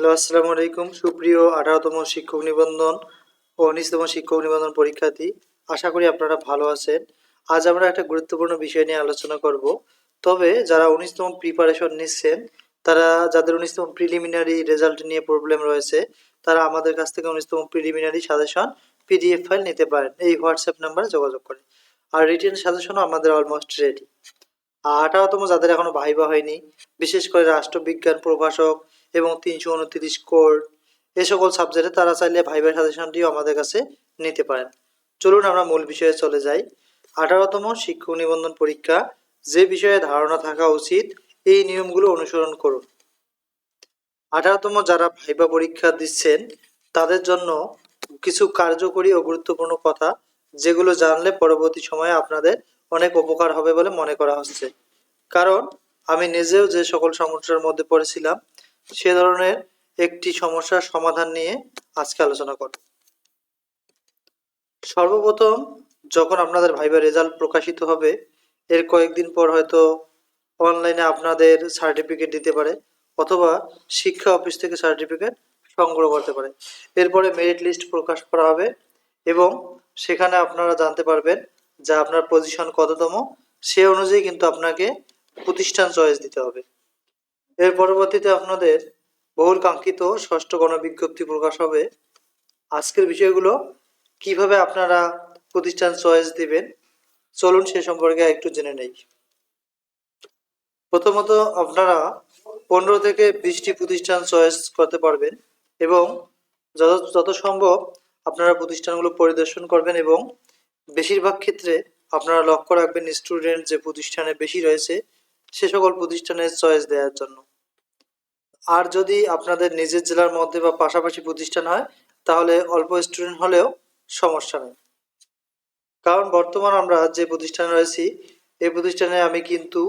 Hello, আসসালামু আলাইকুম। সুপ্রিয় আঠারোতম শিক্ষক নিবন্ধন ও উনিশতম শিক্ষক নিবন্ধন পরীক্ষার্থী, আশা করি আপনারা ভালো আছেন। আজ আমরা একটা গুরুত্বপূর্ণ বিষয় নিয়ে আলোচনা করব। তবে যারা উনিশতম প্রিপারেশন নিচ্ছেন, তারা, যাদের উনিশতম প্রিলিমিনারি রেজাল্ট নিয়ে প্রবলেম রয়েছে, তারা আমাদের কাছ থেকে উনিশতম প্রিলিমিনারি সাজেশন পিডিএফ ফাইল নিতে পারেন। এই হোয়াটসঅ্যাপ নাম্বারে যোগাযোগ করে আর রিটেন সাজেশনও আমাদের অলমোস্ট রেডি আর আঠারোতম যাদের এখনও ভাইবা হয়নি, বিশেষ করে রাষ্ট্রবিজ্ঞান প্রভাষক এবং তিনশো উনত্রিশ কোড এ সকল সাবজেক্টে তারা চাইলে ভাইবার সাজেশনটিও আমাদের কাছে নিতে পারেন। চলুন আমরা মূল বিষয়ে চলে যাই। আঠারোতম শিক্ষক নিবন্ধন পরীক্ষা। যে বিষয়ে ধারণা থাকা উচিত, এই নিয়মগুলো অনুসরণ করুন। আঠারোতম যারা ভাইবা পরীক্ষা দিচ্ছেন, তাদের জন্য কিছু কার্যকরী ও গুরুত্বপূর্ণ কথা, যেগুলো জানলে পরবর্তী সময়ে আপনাদের অনেক উপকার হবে বলে মনে করা হচ্ছে। কারণ, আমি নিজেও যে সকল সমস্যার মধ্যে পড়েছিলাম সে ধরনের একটি সমস্যার সমাধান নিয়ে আজকে আলোচনা করব। সর্বপ্রথম যখন আপনাদের ভাইবার রেজাল্ট প্রকাশিত হবে, এর কয়েকদিন পর হয়তো অনলাইনে আপনাদের সার্টিফিকেট দিতে পারে অথবা শিক্ষা অফিস থেকে সার্টিফিকেট সংগ্রহ করতে পারে। এরপরে মেরিট লিস্ট প্রকাশ করা হবে এবং সেখানে আপনারা জানতে পারবেন যে আপনার পজিশন কততম, সে অনুযায়ী কিন্তু আপনাকে প্রতিষ্ঠান চয়েস দিতে হবে। এর পরবর্তীতে আপনাদের বহুল কাঙ্ক্ষিত ষষ্ঠ গণবিজ্ঞপ্তি প্রকাশ হবে। আজকের বিষয়গুলো, কীভাবে আপনারা প্রতিষ্ঠান চয়েস দিবেন, চলুন সে সম্পর্কে একটু জেনে নেই। প্রথমত, আপনারা পনেরো থেকে বিশটি প্রতিষ্ঠান চয়েস করতে পারবেন এবং যত যত সম্ভব আপনারা প্রতিষ্ঠানগুলো পরিদর্শন করবেন এবং বেশিরভাগ ক্ষেত্রে আপনারা লক্ষ্য রাখবেন, স্টুডেন্ট যে প্রতিষ্ঠানে বেশি রয়েছে, সে সকল প্রতিষ্ঠানের চয়েস দেওয়ার জন্য। আর যদি আপনাদের নিজের জেলার মধ্যে বা পাশাপাশি প্রতিষ্ঠান হয়, তাহলে অল্প স্টুডেন্ট হলেও সমস্যা নেই। কারণ বর্তমান আমরা যে প্রতিষ্ঠানে রয়েছি, এই প্রতিষ্ঠানে আমি কিন্তু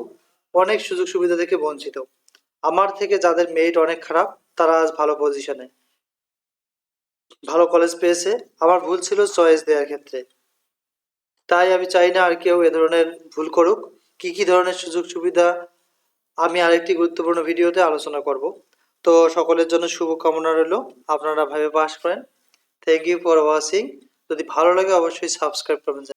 অনেক সুযোগ সুবিধা থেকে বঞ্চিত। আমার থেকে যাদের মেরিট অনেক খারাপ, তারা আজ ভালো পজিশনে ভালো কলেজ পেয়েছে, আমার ভুল ছিল চয়েস দেওয়ার ক্ষেত্রে। তাই আমি চাই না আর কেউ এ ধরনের ভুল করুক। কি কি ধরনের সুযোগ সুবিধা আমি আরেকটি গুরুত্বপূর্ণ ভিডিওতে আলোচনা করব। তো সকলের জন্য শুভকামনা রইল। আপনারা ভাবে পাস করেন। থ্যাংক ইউ ফর ওয়াচিং যদি ভালো লাগে অবশ্যই সাবস্ক্রাইব করবেন।